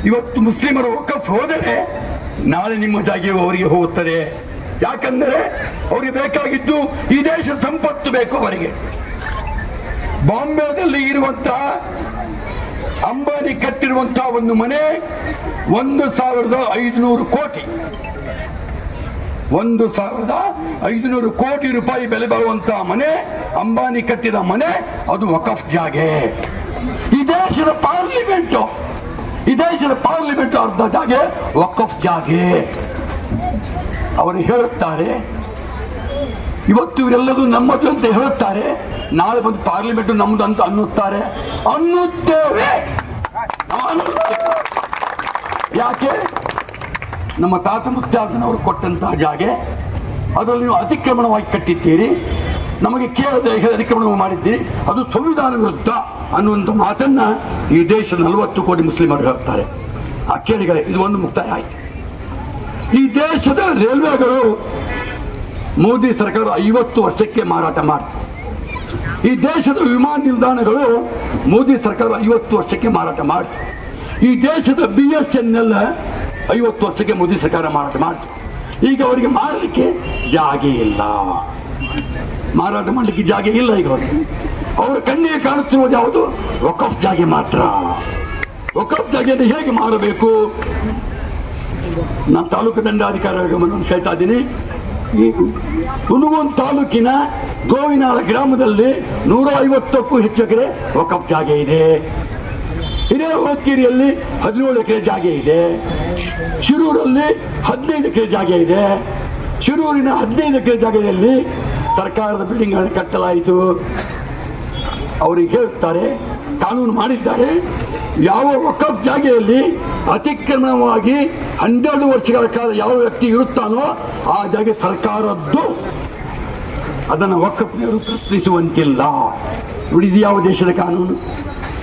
ಇವತ್ತು ಮುಸ್ಲಿಮರು ವಕಫ್ ಹೋದರೆ ನಾಳೆ ನಿಮ್ಮದಾಗಿ ಅವರಿಗೆ ಹೋಗುತ್ತದೆ. ಯಾಕಂದರೆ ಅವರಿಗೆ ಬೇಕಾಗಿದ್ದು ಈ ದೇಶದ ಸಂಪತ್ತು ಬೇಕು ಅವರಿಗೆ. ಬಾಂಬೆದಲ್ಲಿ ಇರುವಂತಹ ಅಂಬಾನಿ ಕಟ್ಟಿರುವಂತಹ ಒಂದು ಮನೆ ಒಂದು ಸಾವಿರದ ಐದುನೂರು ಕೋಟಿ. ಒಂದು ಸಾವಿರದ ಐದುನೂರು ಕೋಟಿ ರೂಪಾಯಿ ಬೆಲೆ ಬರುವಂತಹ ಮನೆ, ಅಂಬಾನಿ ಕಟ್ಟಿದ ಮನೆ, ಅದು ವಕಫ್ ಜಾಗೆ. ಈ ದೇಶದ ಪಾರ್ಲಿಮೆಂಟ್ ಈ ದೇಶದ ಪಾರ್ಲಿಮೆಂಟ್ ಅರ್ಧ ಜಾಗೆ, ವಕಫ್ ಜಾಗೆ. ಅವರು ಹೇಳುತ್ತಾರೆ, ಇವತ್ತು ಇವರೆಲ್ಲರೂ ನಮ್ಮದು ಅಂತ ಹೇಳುತ್ತಾರೆ, ನಾಳೆ ಬಂದು ಪಾರ್ಲಿಮೆಂಟ್ ನಮ್ಮದು ಅಂತ ಅನ್ನುತ್ತಾರೆ. ಅನ್ನುತ್ತೇವೆ. ಯಾಕೆ? ನಮ್ಮ ತಾತ ಮುತ್ತಾತನವರು ಕೊಟ್ಟಂತಹ ಜಾಗೆ, ಅದರಲ್ಲಿ ನೀವು ಅತಿಕ್ರಮಣವಾಗಿ ಕಟ್ಟಿದ್ದೀರಿ. ನಮಗೆ ಕೇಳದೆ ಅದಕ್ಕೆ ಅತಿಕ್ರಮಣ ಮಾಡಿದ್ದೀರಿ? ಅದು ಸಂವಿಧಾನ ವಿರುದ್ಧ ಅನ್ನುವಂಥ ಮಾತನ್ನ ಈ ದೇಶದ ನಲವತ್ತು ಕೋಟಿ ಮುಸ್ಲಿಮರು ಹೇಳ್ತಾರೆ ಆ ಕೇಳಿಗಳೇ ಇದು ಒಂದು ಮುಕ್ತಾಯ ಆಯ್ತು. ಈ ದೇಶದ ರೈಲ್ವೆಗಳು ಮೋದಿ ಸರ್ಕಾರ ಐವತ್ತು ವರ್ಷಕ್ಕೆ ಮಾರಾಟ ಮಾಡ್ತಾರೆ ಈ ದೇಶದ ವಿಮಾನ ನಿಲ್ದಾಣಗಳು ಮೋದಿ ಸರ್ಕಾರ ಐವತ್ತು ವರ್ಷಕ್ಕೆ ಮಾರಾಟ ಮಾಡ್ತು. ಈ ದೇಶದ ಬಿ ಎಸ್ ಎನ್ ಎಲ್ ಐವತ್ತು ವರ್ಷಕ್ಕೆ ಮೋದಿ ಸರ್ಕಾರ ಮಾರಾಟ ಮಾಡ್ತು. ಈಗ ಅವರಿಗೆ ಮಾರಲಿಕ್ಕೆ ಜಾಗೆ ಇಲ್ಲ. ಮಾರಾಟ ಮಾಡಲಿಕ್ಕೆ ಜಾಗ ಇಲ್ಲ ಈಗ. ಅವರು ಅವರ ಕಣ್ಣಿಗೆ ಕಾಣುತ್ತಿರುವುದು ಯಾವುದು? ವಕಫ್ ಜಾಗೆ ಮಾತ್ರ. ವಕಫ್ ಜಾಗೆಯನ್ನು ಹೇಗೆ ಮಾರಬೇಕು? ನಾನು ತಾಲೂಕು ದಂಡಾಧಿಕಾರಿ ಗಮನ ಸೆಳ್ತಾ ಇದ್ದೀನಿ. ಈ ಹುನಗುಂದ್ ತಾಲೂಕಿನ ಗೋವಿನಾಳ ಗ್ರಾಮದಲ್ಲಿ ನೂರ ಐವತ್ತಕ್ಕೂ ಹೆಚ್ಚು ಎಕರೆ ವಕಫ್ ಜಾಗೆ ಇದೆ. ಹಿರೇಹೊಕ್ಕೇರಿಯಲ್ಲಿ ಹದಿನೇಳು ಎಕರೆ ಜಾಗೆ ಇದೆ. ಶಿರೂರಲ್ಲಿ ಹದಿನೈದು ಎಕರೆ ಜಾಗೆ ಇದೆ. ಶಿರೂರಿನ ಹದಿನೈದು ಎಕರೆ ಜಾಗದಲ್ಲಿ ಸರ್ಕಾರದ ಬಿಲ್ಡಿಂಗ್ ಅನ್ನು ಕಟ್ಟಲಾಯಿತು. ಅವರಿಗೆ ಹೇಳುತ್ತಾರೆ ಕಾನೂನು ಮಾಡಿದ್ದಾರೆ. ಯಾವ ವಕಫ್ ಜಾಗೆಯಲ್ಲಿ ಅತಿಕ್ರಮಣವಾಗಿ ಹನ್ನೆರಡು ವರ್ಷಗಳ ಕಾಲ ಯಾವ ವ್ಯಕ್ತಿ ಇರುತ್ತಾನೋ ಆ ಜಾಗೆ ಸರ್ಕಾರದ್ದು. ಅದನ್ನು ವಕಫ್ನವರು ಪ್ರಶ್ನಿಸುವಂತಿಲ್ಲ ನೋಡಿ, ಇದು ಯಾವ ದೇಶದ ಕಾನೂನು?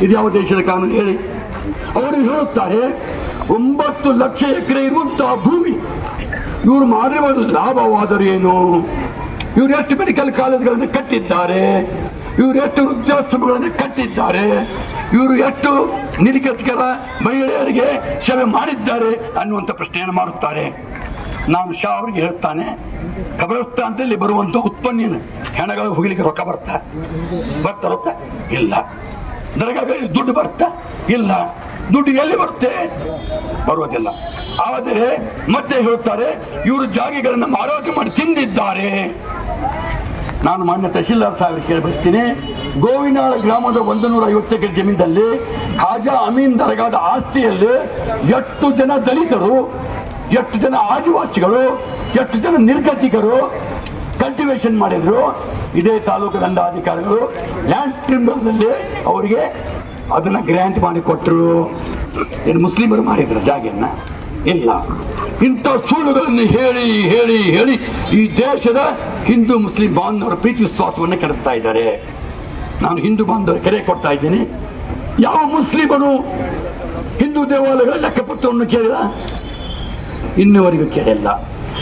ಇದು ಯಾವ ದೇಶದ ಕಾನೂನು ಹೇಳಿ. ಅವರು ಹೇಳುತ್ತಾರೆ, ಒಂಬತ್ತು ಲಕ್ಷ ಎಕರೆ ಇರುವಂತಹ ಭೂಮಿ, ಇವರು ಮಾಡಿರುವ ಲಾಭವಾದರೂ ಏನು? ಇವರು ಎಷ್ಟು ಮೆಡಿಕಲ್ ಕಾಲೇಜುಗಳನ್ನು ಕಟ್ಟಿದ್ದಾರೆ? ಇವರು ಎಷ್ಟು ವೃದ್ಧಾಶ್ರಮಗಳನ್ನು ಕಟ್ಟಿದ್ದಾರೆ? ಇವರು ಎಷ್ಟು ನಿರೀಕ್ಷಕರ ಮಹಿಳೆಯರಿಗೆ ಸೇವೆ ಮಾಡಿದ್ದಾರೆ ಅನ್ನುವಂಥ ಪ್ರಶ್ನೆಯನ್ನು ಮಾಡುತ್ತಾರೆ. ನಾನು ಶಾ ಅವರಿಗೆ ಹೇಳ್ತಾನೆ ಕಬರಸ್ತಾನದಲ್ಲಿ ಬರುವಂಥ ಉತ್ಪನ್ನ ಹೆಣಗಳು ಹೋಗಲಿಕ್ಕೆ ರೊಕ್ಕ ಬರ್ತಾ ಬರ್ತಾ ರೊಕ್ಕ? ಇಲ್ಲ. ದರ್ಗಾಗಲಿ ದುಡ್ಡು ಬರ್ತಾ ಇಲ್ಲ. ದುಡ್ಡು ಎಲ್ಲಿ ಬರುತ್ತೆ? ಬರುವುದಿಲ್ಲ. ಆದರೆ ಮತ್ತೆ ಹೇಳುತ್ತಾರೆ, ಇವರು ಜಾಗೆಗಳನ್ನು ಮಾರಾಟ ಮಾಡಿ ತಿಂದಿದ್ದಾರೆ. ನಾನು ಮಾನ್ಯ ತಹಶೀಲ್ದಾರ್ ಸಾಹೇಬ್ ಕೇಳಿ ಬಯಸ್ತೀನಿ, ಗೋವಿನಾಳ ಗ್ರಾಮದ ಒಂದು ನೂರ ಐವತ್ತು ಎಕರೆ ಜಮೀನಲ್ಲಿ ಖಾಜಾ ಅಮೀನ್ ದರ್ಗಾದ ಆಸ್ತಿಯಲ್ಲಿ ಎಷ್ಟು ಜನ ದಲಿತರು ಎಷ್ಟು ಜನ ಆದಿವಾಸಿಗಳು ಎಷ್ಟು ಜನ ನಿರ್ಗತಿಕರು ಕಲ್ಟಿವೇಶನ್ ಮಾಡಿದ್ರು. ಇದೇ ತಾಲೂಕು ದಂಡಾಧಿಕಾರಿಗಳು ಲ್ಯಾಂಡ್ ಟ್ರಿಬ್ಯುನಲ್ನಲ್ಲಿ ಅವರಿಗೆ ಅದನ್ನ ಗ್ರ್ಯಾಂಟ್ ಮಾಡಿ ಕೊಟ್ಟರು ಏನು ಮುಸ್ಲಿಮರು ಮಾಡಿದ್ರು ಜಾಗೆಯನ್ನ. ಇಲ್ಲ. ಇಂಥ ಸುಳ್ಳುಗಳನ್ನು ಹೇಳಿ ಹೇಳಿ ಹೇಳಿ ಈ ದೇಶದ ಹಿಂದೂ ಮುಸ್ಲಿಂ ಬಾಂಧವರ ಪ್ರೀತಿ ವಿಶ್ವಾಸವನ್ನು ಕೆಡಿಸ್ತಾ ಇದ್ದಾರೆ. ನಾನು ಹಿಂದೂ ಬಾಂಧವರ ಕರೆ ಕೊಡ್ತಾ ಇದ್ದೇನೆ. ಯಾವ ಮುಸ್ಲಿಮರು ಹಿಂದೂ ದೇವಾಲಯಗಳ ಲೆಕ್ಕಪತ್ರವನ್ನು ಕೇಳಿದ? ಇನ್ನುವರೆಗೂ ಕೇಳಿಲ್ಲ.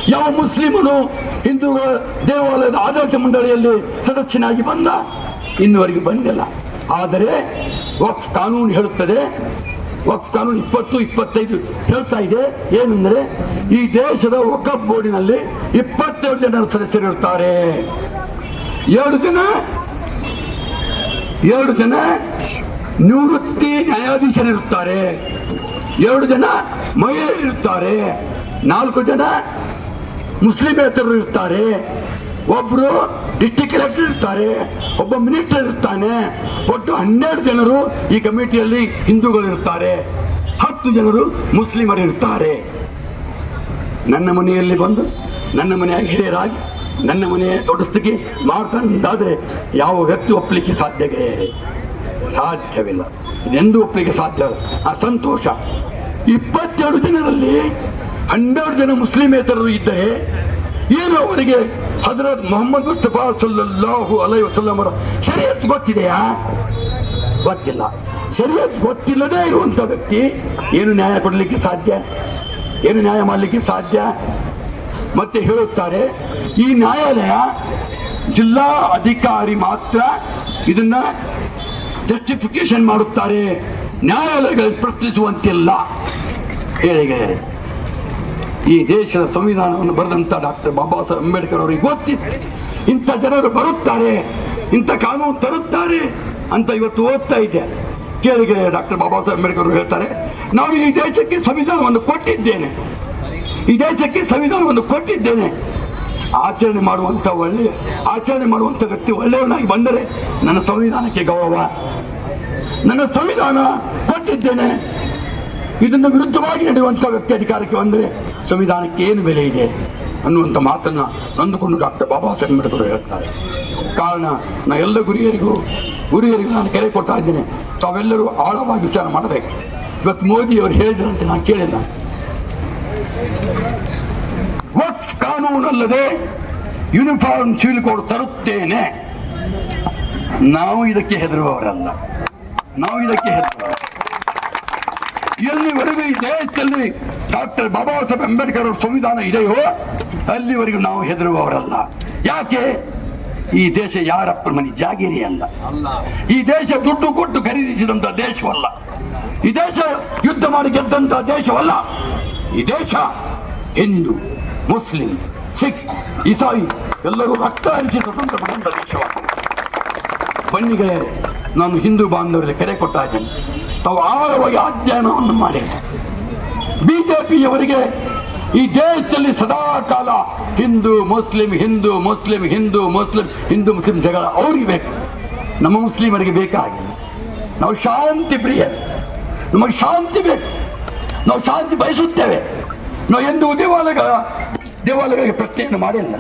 ಯಾವ ಮುಸ್ಲಿಮನು ಹಿಂದೂಗಳ ದೇವಾಲಯದ ಆಡಳಿತ ಮಂಡಳಿಯಲ್ಲಿ ಸದಸ್ಯನಾಗಿ ಬಂದ? ಇನ್ನುವರೆಗೂ ಬಂದಿಲ್ಲ. ಆದರೆ ವಕ್ಸ್ ಕಾನೂನು ಹೇಳುತ್ತದೆ. ವಕ್ಸ್ ಕಾನೂನು ಇಪ್ಪತ್ತು, ಇಪ್ಪತ್ತೈದು ಹೇಳ್ತಾ ಇದೆ. ಏನೆಂದರೆ ಈ ದೇಶದ ವಕಫ್ ಬೋರ್ಡಿನಲ್ಲಿ ಇಪ್ಪತ್ತೇಳು ಜನ ಸದಸ್ಯರಿರ್ತಾರೆ ಎರಡು ಜನ ಎರಡು ಜನ ನಿವೃತ್ತಿ ನ್ಯಾಯಾಧೀಶರಿರುತ್ತಾರೆ ಎರಡು ಜನ ಮಹಿಳೆಯರಿರುತ್ತಾರೆ ನಾಲ್ಕು ಜನ ಮುಸ್ಲಿಮೇತರರು ಇರ್ತಾರೆ ಒಬ್ಬರು ಡಿಸ್ಟಿಕ್ ಕಲೆಕ್ಟರ್ ಇರ್ತಾರೆ, ಒಬ್ಬ ಮಿನಿಸ್ಟರ್ ಇರ್ತಾನೆ, ಒಟ್ಟು ಹನ್ನೆರಡು ಜನರು ಈ ಕಮಿಟಿಯಲ್ಲಿ ಹಿಂದೂಗಳು ಇರ್ತಾರೆ ಹತ್ತು ಜನರು ಮುಸ್ಲಿಮರಿರುತ್ತಾರೆ ನನ್ನ ಮನೆಯಲ್ಲಿ ಬಂದು, ನನ್ನ ಮನೆಯ ಹಿರಿಯರಾಗಿ, ನನ್ನ ಮನೆಯ ದೊಡ್ಡಸ್ತಿಗೆ ಮಾಡ್ತಾನಂದಾದರೆ ಯಾವ ವ್ಯಕ್ತಿ ಒಪ್ಪಲಿಕ್ಕೆ ಸಾಧ್ಯವೇ ಸಾಧ್ಯವಿಲ್ಲ. ಇದೆಂದೂ ಒಪ್ಪಲಿಕ್ಕೆ ಸಾಧ್ಯ? ಆ ಸಂತೋಷ. ಇಪ್ಪತ್ತೆರಡು ಜನರಲ್ಲಿ ಹನ್ನೆರಡು ಜನ ಮುಸ್ಲಿಮೇತರರು ಇದ್ದರೆ ಏನು ಅವರಿಗೆ ಹಜರತ್ ಮೊಹಮ್ಮದ್ ಮುಸ್ತಫಾ ಸಲ್ಲಾಹು ಅಲೈ ವಸಲ್ಲಮರ ಶರೀಯತ್ ಗೊತ್ತಿದೆಯಾ? ಗೊತ್ತಿಲ್ಲ. ಶರೀಯತ್ ಗೊತ್ತಿಲ್ಲದೆ ಇರುವಂತ ವ್ಯಕ್ತಿ ಏನು ನ್ಯಾಯ ಕೊಡಲಿಕ್ಕೆ ಸಾಧ್ಯ? ಏನು ನ್ಯಾಯ ಮಾಡಲಿಕ್ಕೆ ಸಾಧ್ಯ? ಮತ್ತೆ ಹೇಳುತ್ತಾರೆ, ಈ ನ್ಯಾಯಾಲಯ ಜಿಲ್ಲಾ ಅಧಿಕಾರಿ ಮಾತ್ರ ಇದನ್ನ ಜಸ್ಟಿಫಿಕೇಶನ್ ಮಾಡುತ್ತಾರೆ. ನ್ಯಾಯಾಲಯಗಳು ಪ್ರಶ್ನಿಸುವಂತಿಲ್ಲ. ಹೇಳಿಗೆ ಈ ದೇಶದ ಸಂವಿಧಾನವನ್ನು ಬರೆದಂತ ಡಾಕ್ಟರ್ ಬಾಬಾ ಸಾಹೇಬ್ ಅಂಬೇಡ್ಕರ್ ಅವರಿಗೆ ಗೊತ್ತಿತ್ತು. ಇಂಥ ಜನರು ಬರುತ್ತಾರೆ, ಇಂಥ ಕಾನೂನು ತರುತ್ತಾರೆ ಅಂತ ಇವತ್ತು ಓದ್ತಾ ಇದ್ದೆ. ಕೇಳಿಗೆ ಡಾಕ್ಟರ್ ಬಾಬಾ ಸಾಹೇಬ್ ಅಂಬೇಡ್ಕರ್ ಅವರು ಹೇಳ್ತಾರೆ ನಾನು ಈ ದೇಶಕ್ಕೆ ಸಂವಿಧಾನವನ್ನು ಕೊಟ್ಟಿದ್ದೇನೆ. ಈ ದೇಶಕ್ಕೆ ಸಂವಿಧಾನವನ್ನು ಕೊಟ್ಟಿದ್ದೇನೆ. ಆಚರಣೆ ಮಾಡುವಂಥ ಒಳ್ಳೆಯ, ಆಚರಣೆ ಮಾಡುವಂಥ ವ್ಯಕ್ತಿ ಒಳ್ಳೆಯವನಾಗಿ ಬಂದರೆ ನನ್ನ ಸಂವಿಧಾನಕ್ಕೆ ಗೌರವ. ನನ್ನ ಸಂವಿಧಾನ ಕೊಟ್ಟಿದ್ದೇನೆ. ಇದನ್ನು ವಿರುದ್ಧವಾಗಿ ನಡೆಯುವಂಥ ವ್ಯಕ್ತಿ ಅಧಿಕಾರಕ್ಕೆ ಬಂದರೆ ಸಂವಿಧಾನಕ್ಕೆ ಏನು ಬೆಲೆ ಇದೆ ಅನ್ನುವಂಥ ಮಾತನ್ನ ನೊಂದುಕೊಂಡು ಡಾಕ್ಟರ್ ಬಾಬಾ ಸಾಹೇಬ್ ಅಂಬೇಡ್ಕರ್ ಹೇಳ್ತಾರೆ ಕಾರಣ, ನಾ ಎಲ್ಲ ಗುರಿಯರಿಗೂ ಗುರಿಯರಿಗೂ ನಾನು ಕೆರೆ ಕೊಡ್ತಾ ಇದ್ದೇನೆ. ತಾವೆಲ್ಲರೂ ಆಳವಾಗಿ ವಿಚಾರ ಮಾಡಬೇಕು. ಇವತ್ತು ಮೋದಿ ಅವರು ಹೇಳಿದ್ರಂತೆ ನಾನು ಕೇಳಿಲ್ಲ. ವಕ್ಸ್ ಕಾನೂನಲ್ಲದೆ ಯೂನಿಫಾರ್ಮ್ ಸಿವಿಲ್ ಕೋಡ್ ತರುತ್ತೇನೆ. ನಾವು ಇದಕ್ಕೆ ಹೆದರುವವರಲ್ಲ. ನಾವು ಇದಕ್ಕೆ ಹೆದರುವವರು ಎಲ್ಲಿವರೆಗೂ ಈ ದೇಶದಲ್ಲಿ ಡಾಕ್ಟರ್ ಬಾಬಾ ಸಾಹೇಬ್ ಅಂಬೇಡ್ಕರ್ ಅವರ ಸಂವಿಧಾನ ಇದೆಯೋ, ಅಲ್ಲಿವರೆಗೂ ನಾವು ಹೆದರುವವರಲ್ಲ. ಯಾಕೆ? ಈ ದೇಶ ಯಾರಪ್ಪನ ಮನೆ? ಜಾಗಿರಿ ಅಲ್ಲ. ಈ ದೇಶ ದುಡ್ಡು ಕೊಟ್ಟು ಖರೀದಿಸಿದಂತ ದೇಶವಲ್ಲ. ಈ ದೇಶ ಯುದ್ಧ ಮಾಡಿ ಗೆದ್ದಂತ ದೇಶವಲ್ಲ. ಈ ದೇಶ ಹಿಂದೂ, ಮುಸ್ಲಿಂ, ಸಿಖ್, ಇಸಾಯಿ ಎಲ್ಲರೂ ರಕ್ತ ಹರಿಸಿ ಸ್ವತಂತ್ರ ಪಡೆದಂತ ದೇಶವಾಗಿದೆ. ಬನ್ನಿಗಳೇ, ನಾನು ಹಿಂದೂ ಬಾಂಧವರಿಗೆ ಕರೆ ಕೊಡ್ತಾ ಇದ್ದೇನೆ. ತಾವು ಆಳವಾಗಿ ಅಧ್ಯಯನವನ್ನು ಮಾಡಿ ಬಿಜೆಪಿಯವರಿಗೆ ಈ ದೇಶದಲ್ಲಿ ಸದಾ ಕಾಲ Hindu, Muslim Hindu Muslim Hindu Muslim Hindu, Muslim ಜಗಳ ಅವ್ರಿಗೆ ಬೇಕು. ನಮ್ಮ ಮುಸ್ಲಿಮರಿಗೆ ಬೇಕಾಗಿಲ್ಲ ನಾವು ಶಾಂತಿ ಪ್ರಿಯ ನಮಗೆ ಶಾಂತಿ ಬೇಕು. ನಾವು ಶಾಂತಿ ಬಯಸುತ್ತೇವೆ. ನಾವು ಎಂದು ದೇವಾಲಯ ದೇವಾಲಯಗಳಿಗೆ ಪ್ರಶ್ನೆಯನ್ನು ಮಾಡಿಲ್ಲ.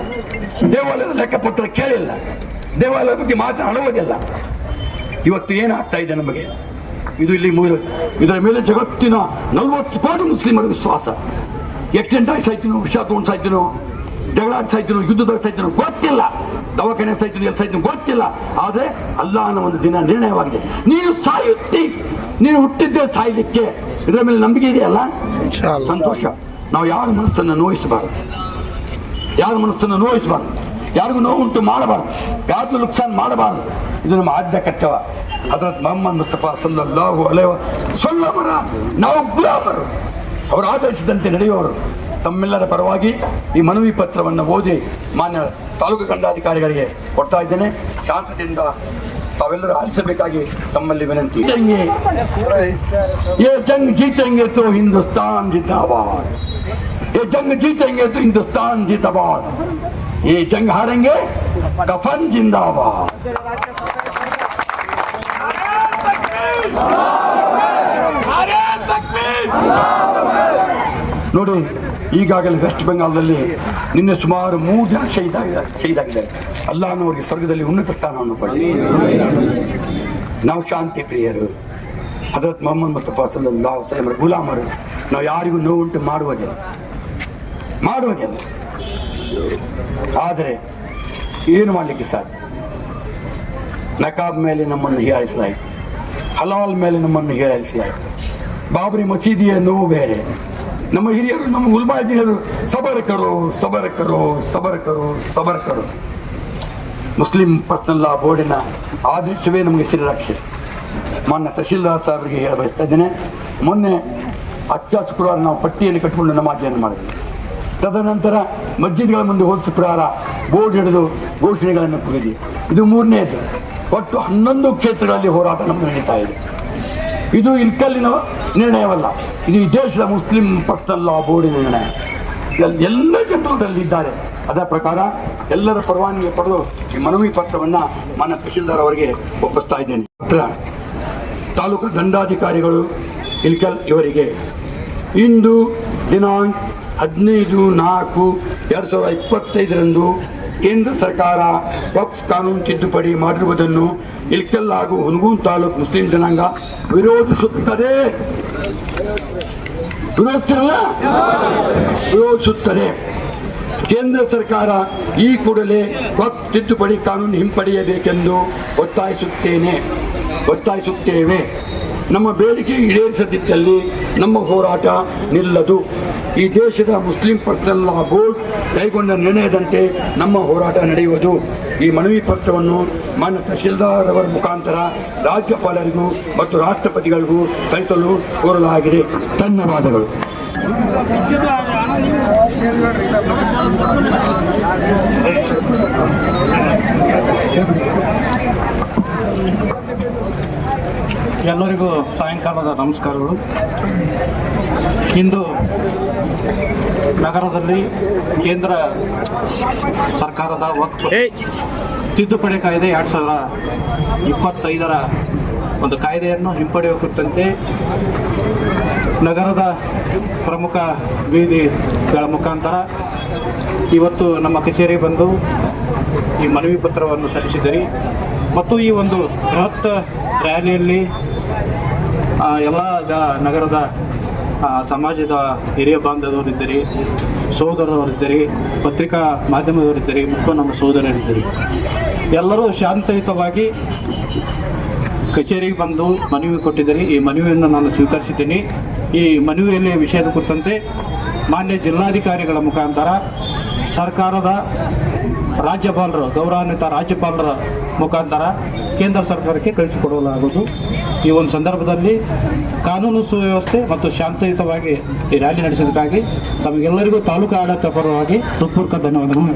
ದೇವಾಲಯದ ಲೆಕ್ಕಪತ್ರ ಕೇಳಿಲ್ಲ. ದೇವಾಲಯದ ಬಗ್ಗೆ ಮಾತನಾಡುವುದಿಲ್ಲ. ಇವತ್ತು ಏನಾಗ್ತಾ ಇದೆ ನಮಗೆ? ಇದು ಇಲ್ಲಿ ಮುಗಿದು ಇದರ ಮೇಲೆ ಜಗತ್ತಿನ ನಲವತ್ತು ಕೋಟಿ ಮುಸ್ಲಿಮರ ವಿಶ್ವಾಸ. ಎಕ್ಸಿಡೆಂಟ್ ಆಗಿ ಸಾಯ್ತೀನೋ ವಿಷ ತಗೊಂಡು ಸಾಯ್ತೀನೋ ಜಗಳಾಡಿ ಸಾಯ್ತೀನೋ ಯುದ್ಧದಾಗ ಸಾಯ್ತೀನೋ ಗೊತ್ತಿಲ್ಲ. ದವಾಖಾನೆ ಸಾಯ್ತೀನಿ ಎಲ್ಲಿ ಸಾಯ್ತೀನಿ ಗೊತ್ತಿಲ್ಲ. ಆದರೆ ಅಲ್ಲಾಹನ ಒಂದು ದಿನ ನಿರ್ಣಯವಾಗಿದೆ. ನೀನು ಸಾಯುತ್ತಿ ನೀನು ಹುಟ್ಟಿದ್ದೆ ಸಾಯ್ಲಿಕ್ಕೆ. ಇದರ ಮೇಲೆ ನಂಬಿಕೆ ಇದೆಯಲ್ಲ? ಸಂತೋಷ. ನಾವು ಯಾರ ಮನಸ್ಸನ್ನು ನೋಯಿಸಬಾರದು. ಯಾರ ಮನಸ್ಸನ್ನು ನೋಯಿಸಬಾರ್ದು. ಯಾರಿಗೂ ನೋವುಂಟು ಮಾಡಬಾರ್ದು. ಯಾರಿಗೂ ನುಕ್ಸಾನ್ ಮಾಡಬಾರ್ದು. ಇದು ನಮ್ಮ ಆದ್ಯ ಕರ್ತವ್ಯ ಹಜರತ್ ಮೊಹಮ್ಮದ್ ಮುಸ್ತಫಾ ಸಲ್ಲಲ್ಲಾಹು ಅಲೈವ ಸೊಲ್ಲಮರ ನಾವು ಗುಲಾಮರು ಅವರು ಆಧರಿಸಿದಂತೆ ನಡೆಯುವವರು ತಮ್ಮೆಲ್ಲರ ಪರವಾಗಿ ಈ ಮನವಿ ಪತ್ರವನ್ನು ಓದಿ ಮಾನ್ಯ ತಾಲೂಕು ಕಂದಾಧಿಕಾರಿಗಳಿಗೆ ಕೊಡ್ತಾ ಇದ್ದೇನೆ ಶಾಂತದಿಂದ ತಾವೆಲ್ಲರೂ ಆಲಿಸಬೇಕಾಗಿ ತಮ್ಮಲ್ಲಿ ವಿನಂತಿ ಜೀತೆಂಗೆ ये जंग जीतेंगे तो हिंदुस्तान जिंदाबाद ये जंग जीतेंगे तो हिंदुस्तान जिंदाबाद ये जंग हारेंगे कफन जिंदाबाद ನೋಡಿ, ಈಗಾಗಲೇ ವೆಸ್ಟ್ ಬೆಂಗಾಲ್ದಲ್ಲಿ ನಿನ್ನೆ ಸುಮಾರು ಮೂರು ಜನ ಶಹೀದ್ ಶಹೀದಾಗಿದ್ದಾರೆ ಅಲ್ಲಾಹನವರಿಗೆ ಸ್ವರ್ಗದಲ್ಲಿ ಉನ್ನತ ಸ್ಥಾನವನ್ನು ಪಡೆ ನಾವು ಶಾಂತಿ ಪ್ರಿಯರು. ಹಜರತ್ ಮೊಹಮ್ಮದ್ ಮುಸ್ತಫಾ ಸಲ್ಲಲ್ಲಾಹು ಸಲಮರ ಗುಲಾಮರು. ನಾವು ಯಾರಿಗೂ ನೋವುಂಟು ಮಾಡುವುದಿಲ್ಲ. ಮಾಡುವುದಿಲ್ಲ. ಆದರೆ ಏನು ಮಾಡಲಿಕ್ಕೆ ಸಾಧ್ಯ? ನಕಾಬ್ ಮೇಲೆ ನಮ್ಮನ್ನು ಹೀಯಾಳಿಸಲಾಯಿತು. ಹಲಾಲ್ ಮೇಲೆ ನಮ್ಮನ್ನು ಹೀಯಾಳಿಸಲಾಯಿತು. ಬಾಬರಿ ಮಸೀದಿಯ ನೋವು ಬೇರೆ. ನಮ್ಮ ಹಿರಿಯರು, ನಮ್ಮ ಉಲ್ಮಾಜಿನರು ಸಬರಕರು ಸಬರಕರು ಸಬರಕರು ಸಬರಕರು. ಮುಸ್ಲಿಂ ಪರ್ಸನಲ್ ಲಾ ಬೋರ್ಡಿನ ಆದೇಶವೇ ನಮಗೆ ಶ್ರೀರಕ್ಷೆ ಮೊನ್ನೆ ತಹಶೀಲ್ದಾರ್ ಸಾಹೇಬರಿಗೆ ಹೇಳ ಬಯಸ್ತಾ ಇದ್ದೇನೆ. ಮೊನ್ನೆ ಅಚ್ಚ ಶುಕ್ರವಾರ ನಾವು ಪಟ್ಟಿಯನ್ನು ಕಟ್ಟಿಕೊಂಡು ನಮಾಜಿಯನ್ನು ಮಾಡಿದ್ವಿ. ತದನಂತರ ಮಸ್ಜಿದ್ಗಳ ಮುಂದೆ ಹೋದ ಶುಕ್ರವಾರ ಬೋರ್ಡ್ ಹಿಡಿದು ಘೋಷಣೆಗಳನ್ನು ಕೂಗಿದ್ವಿ. ಇದು ಮೂರನೇದು. ಒಟ್ಟು ಹನ್ನೊಂದು ಕ್ಷೇತ್ರಗಳಲ್ಲಿ ಹೋರಾಟ ನಮ್ಮ ನಡೀತಾ ಇದೆ. ಇದು ಇಲ್ಕಲ್ಲಿನ ನಿರ್ಣಯವಲ್ಲ. ಇದು ಈ ದೇಶದ ಮುಸ್ಲಿಂ ಪರ್ಸನಲ್ ಲಾ ಬೋರ್ಡಿನ ನಿರ್ಣಯ. ಎಲ್ಲ ಜನರು ಅದರಲ್ಲಿದ್ದಾರೆ ಅದರ ಪ್ರಕಾರ ಎಲ್ಲರ ಪರವಾನಗಿ ಪಡೆದು ಈ ಮನವಿ ಪತ್ರವನ್ನು ಮನ ತಹಶೀಲ್ದಾರ್ ಅವರಿಗೆ ಒಪ್ಪಿಸ್ತಾ ಇದ್ದೇನೆ. ಪತ್ರ ತಾಲೂಕು ದಂಡಾಧಿಕಾರಿಗಳು ಇಲ್ಕಲ್ ಇವರಿಗೆ ಇಂದು ದಿನಾಂಕ ಹದಿನೈದು ನಾಲ್ಕು ಎರಡು ಸಾವಿರದ ಇಪ್ಪತ್ತೈದರಂದು ಕೇಂದ್ರ ಸರ್ಕಾರ ವಕ್ಸ್ ಕಾನೂನು ತಿದ್ದುಪಡಿ ಮಾಡಿರುವುದನ್ನು ಇಲ್ಕಲ್ ಹಾಗೂ ಹುನಗೂನ್ ತಾಲೂಕು ಮುಸ್ಲಿಂ ಜನಾಂಗ ವಿರೋಧಿಸುತ್ತದೆ. ವಿರೋಧಿಸ್ತಿರಲ್ಲ? ವಿರೋಧಿಸುತ್ತದೆ. ಕೇಂದ್ರ ಸರ್ಕಾರ ಈ ಕೂಡಲೇ ವಕ್ಫ್ ತಿದ್ದುಪಡಿ ಕಾನೂನು ಹಿಂಪಡೆಯಬೇಕೆಂದು ಒತ್ತಾಯಿಸುತ್ತೇನೆ. ಒತ್ತಾಯಿಸುತ್ತೇವೆ. ನಮ್ಮ ಬೇಡಿಕೆ ಈಡೇರಿಸದಿದ್ದಲ್ಲಿ ನಮ್ಮ ಹೋರಾಟ ನಿಲ್ಲದು. ಈ ದೇಶದ ಮುಸ್ಲಿಂ ಪರ್ಸನಲ್ ಲಾ ಬೋರ್ಡ್ ಕೈಗೊಂಡ ನಿರ್ಣಯದಂತೆ ನಮ್ಮ ಹೋರಾಟ ನಡೆಯುವುದು. ಈ ಮನವಿ ಪತ್ರವನ್ನು ಮಾನ್ಯ ತಹಶೀಲ್ದಾರ್ ಅವರ ಮುಖಾಂತರ ರಾಜ್ಯಪಾಲರಿಗೂ ಮತ್ತು ರಾಷ್ಟ್ರಪತಿಗಳಿಗೂ ಕಳಿಸಲು ಕೋರಲಾಗಿದೆ. ಧನ್ಯವಾದಗಳು. ಎಲ್ಲರಿಗೂ ಸಾಯಂಕಾಲದ ನಮಸ್ಕಾರಗಳು. ಇಂದು ನಗರದಲ್ಲಿ ಕೇಂದ್ರ ಸರ್ಕಾರದ ವಕ್ಫ್ ತಿದ್ದುಪಡಿ ಕಾಯ್ದೆ ಎರಡು ಸಾವಿರ ಇಪ್ಪತ್ತೈದರ ಒಂದು ಕಾಯ್ದೆಯನ್ನು ಹಿಂಪಡೆಯುವ ಕುರಿತಂತೆ ನಗರದ ಪ್ರಮುಖ ಬೀದಿಗಳ ಮುಖಾಂತರ ಇವತ್ತು ನಮ್ಮ ಕಚೇರಿ ಬಂದು ಈ ಮನವಿ ಪತ್ರವನ್ನು ಸಲ್ಲಿಸಿದ್ದೀರಿ. ಮತ್ತು ಈ ಒಂದು ಬೃಹತ್ ರ್ಯಾಲಿಯಲ್ಲಿ ಎಲ್ಲ ನಗರದ ಸಮಾಜದ ಹಿರಿಯ ಬಾಂಧವರಿದ್ದೀರಿ ಸಹೋದರವರಿದ್ದೀರಿ ಪತ್ರಿಕಾ ಮಾಧ್ಯಮದವರಿದ್ದೀರಿ, ಮತ್ತು ನಮ್ಮ ಸಹೋದರರಿದ್ದೀರಿ ಎಲ್ಲರೂ ಶಾಂತಯುತವಾಗಿ ಕಚೇರಿಗೆ ಬಂದು ಮನವಿ ಕೊಟ್ಟಿದ್ದೀರಿ. ಈ ಮನವಿಯನ್ನು ನಾನು ಸ್ವೀಕರಿಸಿದ್ದೀನಿ. ಈ ಮನವಿಯಲ್ಲಿ ವಿಷಯದ ಕುರಿತಂತೆ ಮಾನ್ಯ ಜಿಲ್ಲಾಧಿಕಾರಿಗಳ ಮುಖಾಂತರ ಸರ್ಕಾರದ ರಾಜ್ಯಪಾಲರು, ಗೌರವಾನ್ವಿತ ರಾಜ್ಯಪಾಲರ ಮುಖಾಂತರ ಕೇಂದ್ರ ಸರ್ಕಾರಕ್ಕೆ ಕಳಿಸಿಕೊಡಲಾಗುವುದು. ಈ ಒಂದು ಸಂದರ್ಭದಲ್ಲಿ ಕಾನೂನು ಸುವ್ಯವಸ್ಥೆ ಮತ್ತು ಶಾಂತಿಯುತವಾಗಿ ಈ ರ್ಯಾಲಿ ನಡೆಸೋದಕ್ಕಾಗಿ ತಮಗೆಲ್ಲರಿಗೂ ತಾಲೂಕು ಆಡಳಿತ ಪರವಾಗಿ ಹೃತ್ಪೂರ್ವಕ ಧನ್ಯವಾದಗಳು.